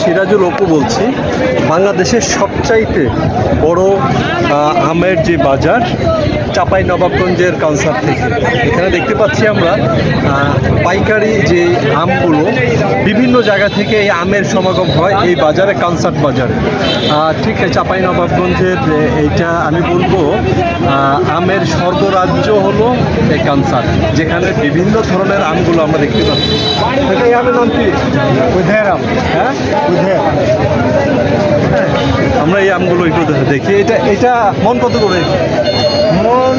সিরাজুল অপু বলছি বাংলাদেশের সবচাইতে বড় আমের যে বাজার চাপাই নবাবগঞ্জের কাউন্সার থেকে। এখানে দেখতে পাচ্ছি আমরা পাইকারি যে আমগুলো বিভিন্ন জায়গা থেকে এই আমের সমাগম হয় এই বাজারে কানসার্ট বাজারে। ঠিক চাপাই নবাবগঞ্জের এইটা আমি বলব আমের স্বর্গরাজ্য হলো এই কানসার্ট যেখানে বিভিন্ন ধরনের আমগুলো আমরা দেখতে পাচ্ছি। এই আমের নাম কি? হ্যাঁ? আমগুলো একটু দেখি এটা এটা মন কত করে? মন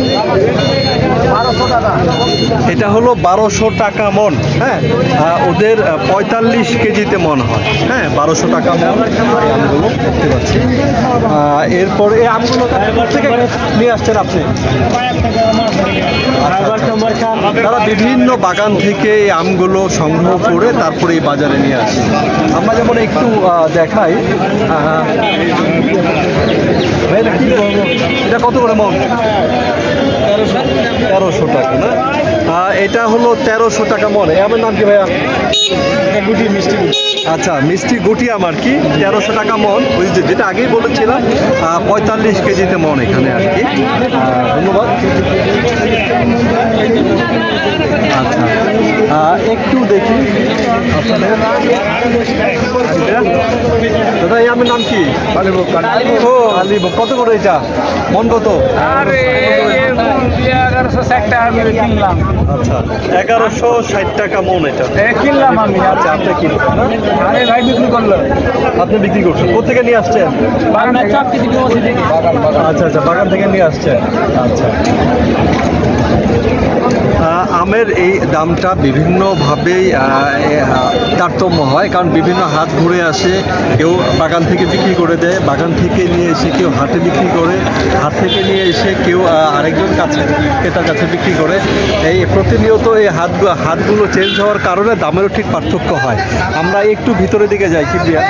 বারোশো টাকা। এটা হলো বারোশো টাকা মন হ্যাঁ? ওদের পঁয়তাল্লিশ কেজিতে মন হয় হ্যাঁ? বারোশো টাকা মন আমগুলো দেখতে পাচ্ছি। এরপরে এই আমগুলো থেকে নিয়ে আসছেন আপনি? তারা বিভিন্ন বাগান থেকে এই আমগুলো সংগ্রহ করে তারপরে এই বাজারে নিয়ে আসে। আমরা যেমন একটু দেখাই এটা কত করে মন? তেরোশো টাকা না? এটা হলো তেরোশো টাকা মন। আমার নাম কি ভাইয়া? গুটি মিষ্টি আচ্ছা মিষ্টি গুটি আমার কি? তেরোশো টাকা মন। ওই যে যেটা আগেই বলেছিলাম পঁয়তাল্লিশ কেজিতে মন এখানে আর কি। ধন্যবাদ। আচ্ছা। একটু দাদা এই আমার নাম কি? আলিব কত করে এটা? মন কত? এগারোশো ষাট টাকা কিনলাম। আচ্ছা মন এটা। কিনলাম আমি। আচ্ছা আপনি ভাই বিক্রি করল। আপনি বিক্রি করছেন। কোথেকে নিয়ে আসছেন? আচ্ছা আচ্ছা বাগান থেকে নিয়ে আসছেন। আচ্ছা। আমের এই দামটা বিভিন্নভাবেই তারতম্য হয়, কারণ বিভিন্ন হাত ঘুরে আসে, কেউ বাগান থেকে বিক্রি করে দেয়, বাগান থেকে নিয়ে এসে কেউ হাটে বিক্রি করে, হাট থেকে নিয়ে এসে কেউ আরেকজন কাছে, ক্রেতার কাছে বিক্রি করে। এই প্রতিনিয়ত এই হাতগুলো হাতগুলো চেঞ্জ হওয়ার কারণে দামেরও ঠিক পার্থক্য হয়। আমরা একটু ভিতরের দিকে যাই, কি দিয়া?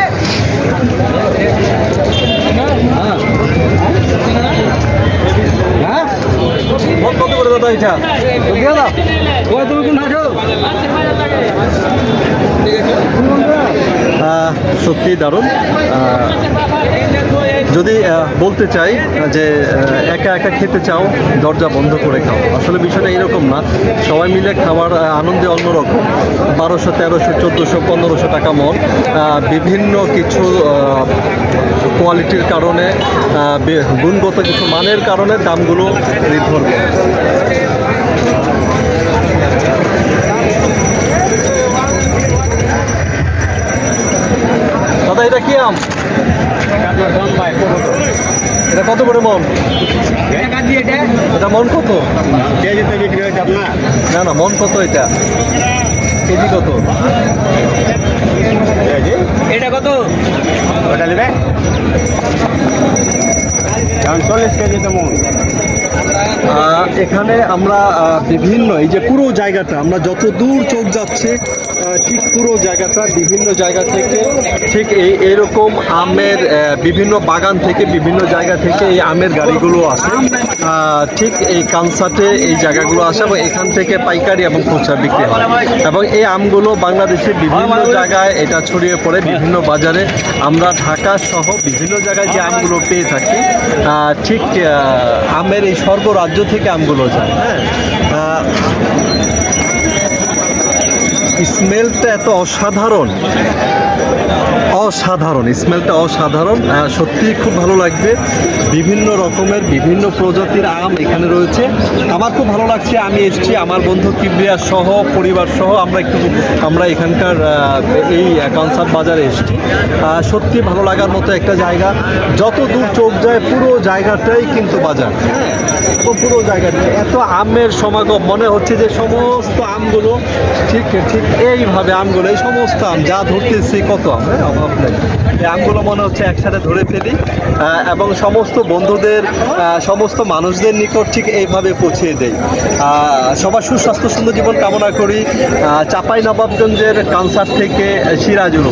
হ্যাঁ? মন কত করে দাদা এটা? সত্যি দারুণ। যদি বলতে চাই যে একা একা খেতে চাও দরজা বন্ধ করে খাও। আসলে বিষয়টা এরকম না। সবাই মিলে আহ, আনন্দে অন্যরকম। বারোশো তেরোশো চোদ্দোশো পনেরোশো টাকা মন। বিভিন্ন কিছু কোয়ালিটির কারণে গুণগত কিছু মানের কারণে দামগুলো নির্ভর করে দাদা এটা কি আম এটা কত করে মন? এটা মন কত? কেজিতে বিক্রি হয়েছে আপনার না না মন কত এটা? কেজি কত? এটা কত? ওটা নেবে? চল্লিশ কেজি তো মন। এখানে আমরা বিভিন্ন, এই যে পুরো জায়গাটা, আমরা যত দূর চোখ যাচ্ছে ঠিক পুরো জায়গাটা, বিভিন্ন জায়গা থেকে ঠিক এই, এরকম আমের বিভিন্ন বাগান থেকে বিভিন্ন জায়গা থেকে এই আমের গাড়িগুলো আসে। ঠিক এই কানসার্টে এই জায়গাগুলো আসে এবং এখান থেকে পাইকারি এবং খুচরা বিক্রি হয়। এবং এই আমগুলো বাংলাদেশের বিভিন্ন জায়গায় এটা ছড়িয়ে পড়ে, বিভিন্ন বাজারে। আমরা ঢাকা সহ বিভিন্ন জায়গায় যে আমগুলো পেয়ে থাকি ঠিক আমের এই স্বর্গরাজ্য থেকে আমগুলো যায়। হ্যাঁ। স্মেলটা এত অসাধারণ। অসাধারণ স্মেলটা অসাধারণ। সত্যিই খুব ভালো লাগবে। বিভিন্ন রকমের বিভিন্ন প্রজাতির আম এখানে রয়েছে। আমার খুব ভালো লাগছে আমি এসেছি আমার বন্ধু কিবরিয়া সহ পরিবার সহ আমরা একটু আমরা এখানকার এই কনসার্ট বাজারে এসেছি। সত্যি ভালো লাগার মতো একটা জায়গা। যত দূর চোখ যায় পুরো জায়গাটাই কিন্তু বাজার। হ্যাঁ পুরো জায়গাটা। এত আমের সমাগম মনে হচ্ছে যে সমস্ত আমগুলো ঠিক ঠিক এইভাবে আমগুলো এই সমস্ত আম যা ধরতেছি কত আম হ্যাঁ, অভাব এই আমগুলো মনে হচ্ছে একসাথে ধরে ফেলি। এবং সমস্ত বন্ধুদের সমস্ত মানুষদের নিকট ঠিক এইভাবে পৌঁছে দেই। সবার সুস্বাস্থ্য, সুন্দর জীবন কামনা করি। চাপাই নবাবগঞ্জের কানসার থেকে সিরাজুল।